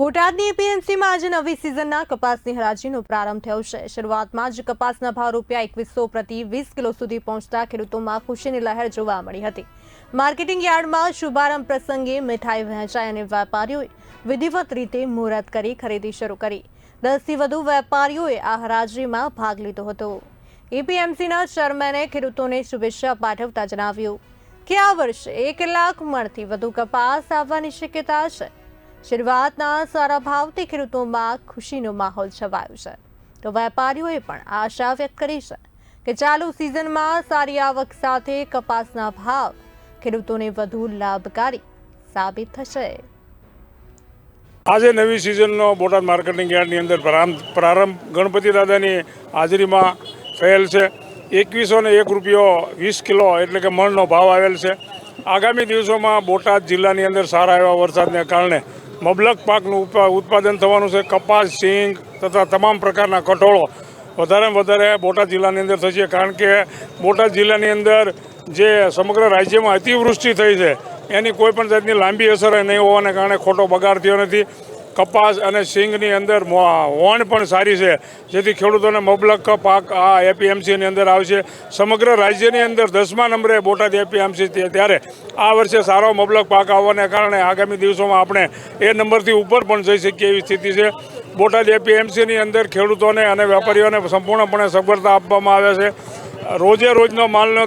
બોટાદની એપીએમસીમાં આજે નવી સિઝનના કપાસની હરાજીનો પ્રારંભ થયો છે. શરૂઆતમાં જ કપાસના ભાવ રૂપિયા એકવીસો પ્રતિ વીસ કિલો સુધી પહોંચતા ખેડૂતોમાં ખુશીની લહેર જોવા મળી હતી. માર્કેટિંગ યાર્ડમાં શુભારંભ પ્રસંગે મીઠાઈ વહેંચાઈ અને વેપારીઓએ વિધિવત રીતે મુહૂર્ત કરી ખરીદી શરૂ કરી. દસથી વધુ વેપારીઓએ આ હરાજીમાં ભાગ લીધો હતો. એપીએમસીના ચેરમેને ખેડૂતોને શુભેચ્છા પાઠવતા જણાવ્યું કે આ વર્ષે એક લાખ મણથી વધુ કપાસ આવવાની શક્યતા છે. શરૂઆતના સારા ભાવથી ખેડૂતોમાં ખુશીનો માહોલ છવાયો છે. તો વેપારીઓએ પણ આશા વ્યક્ત કરી છે કે ચાલુ સિઝનમાં સારી આવક સાથે કપાસના ભાવ ખેડૂતોને વધુ લાભકારી સાબિત થશે. આજે નવી સિઝનનો બોટાદ માર્કેટિંગ યાર્ડની અંદર પ્રારંભ ગણપતિ દાદાની હાજરીમાં થયેલ છે. એકવીસો ને એક રૂપિયો વીસ કિલો એટલે કે મણનો ભાવ આવેલ છે. આગામી દિવસોમાં બોટાદ જિલ્લાની અંદર સારા એવા વરસાદને કારણે મબલક પાકનું ઉત્પાદન થવાનું છે. કપાસ, સિંગ તથા તમામ પ્રકારના કઠોળો. વધારે વધારે બોટાદ જિલ્લાની અંદર થશે. કારણ કે બોટાદ જિલ્લાની અંદર જે સમગ્ર રાજ્યમાં અતિવૃષ્ટિ થઈ છે, એની કોઈ પણ જાતની લાંબી અસર નહીં હોવાને કારણે ખોટો બગાડ થયો નથી. કપાસ અને સિંગની અંદર વણ પણ સારી છે. જેથી ખેડૂતોને મબલક પાક આ એપીએમસીની અંદર આવશે. સમગ્ર રાજ્યની અંદર દસમા નંબરે બોટાદ એપીએમસી ત્યારે આ વર્ષે સારો મબલક પાક આવવાને કારણે આગામી દિવસોમાં આપણે એ નંબરથી ઉપર પણ જઈ શકીએ એવી સ્થિતિ છે. બોટાદ એપીએમસીની અંદર ખેડૂતોને અને વેપારીઓને સંપૂર્ણપણે સગવડતા આપવામાં આવે છે. રોજે રોજનો માલનો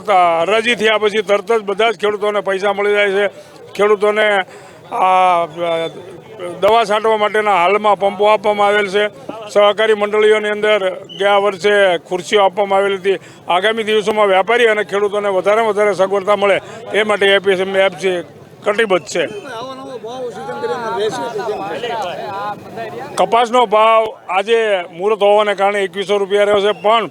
હરાજી થયા પછી તરત જ બધા જ ખેડૂતોને પૈસા મળી જાય છે. ખેડૂતોને આ દવા છાંટવા માટેના હાલમાં પંપો આપવામાં આવેલ છે. સહકારી મંડળીઓની અંદર ગયા વર્ષે ખુરશીઓ આપવામાં આવેલી હતી. આગામી દિવસોમાં વેપારી અને ખેડૂતોને વધારે વધારે સગવડતા મળે એ માટે એપીએસએમ છે, કટિબદ્ધ છે. કપાસનો ભાવ આજે મુહૂર્ત હોવાને કારણે એકવીસો રૂપિયા રહ્યો છે, પણ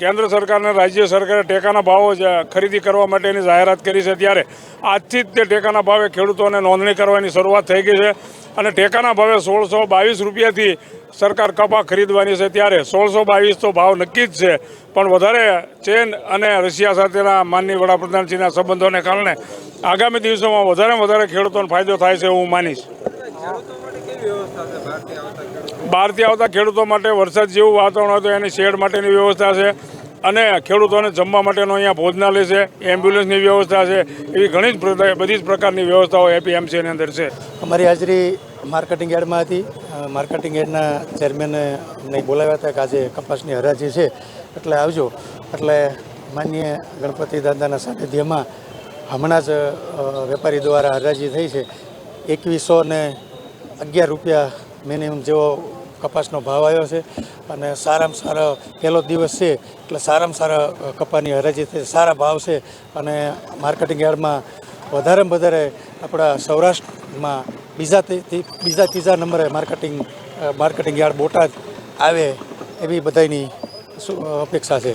કેન્દ્ર સરકારને રાજ્ય સરકારે ટેકાના ભાવો ખરીદી કરવા માટેની જાહેરાત કરી છે ત્યારે આજથી જ તે ટેકાના ભાવે ખેડૂતોને નોંધણી કરવાની શરૂઆત થઈ ગઈ છે અને ટેકાના ભાવે સોળસો બાવીસ રૂપિયાથી સરકાર કપા ખરીદવાની છે ત્યારે સોળસો બાવીસ તો ભાવ નક્કી જ છે. પણ વધારે ચેન અને રશિયા સાથેના માનનીય વડાપ્રધાનશ્રીના સંબંધોને કારણે આગામી દિવસોમાં વધારે વધારે ખેડૂતોને ફાયદો થાય છે હું માનીશ. બહારથી આવતા ખેડૂતો માટે વરસાદ જેવું વાતાવરણ હોય તો એની શેડ માટેની વ્યવસ્થા છે. અને ખેડૂતોને જમવા માટેનો અહીંયા ભોજનાલય છે, એમ્બ્યુલન્સની વ્યવસ્થા છે, એવી ઘણી જ બધી જ પ્રકારની વ્યવસ્થાઓ એપીએમસીની અંદર છે. અમારી હાજરી માર્કેટિંગ યાર્ડમાં હતી. માર્કેટિંગ યાર્ડના ચેરમેને અમને બોલાવ્યા હતા કે આજે કપાસની હરાજી છે. એટલે આવજો. એટલે માન્ય ગણપતિ દાદાના સાનિધ્યમાં હમણાં જ વેપારી દ્વારા હરાજી થઈ છે. એકવીસો ને અગિયાર રૂપિયા મિનિમમ જેવો કપાસનો ભાવ આવ્યો છે અને સારામાં સારો પહેલો દિવસ છે, એટલે સારામાં સારા કપાસની હરાજી થઈ, સારા ભાવ છે અને માર્કેટિંગ યાર્ડમાં વધારેમાં વધારે આપણા સૌરાષ્ટ્રમાં બીજા બીજા ત્રીજા નંબરે માર્કેટિંગ માર્કેટિંગ યાર્ડ બોટાદ આવે એવી બધાની અપેક્ષા છે.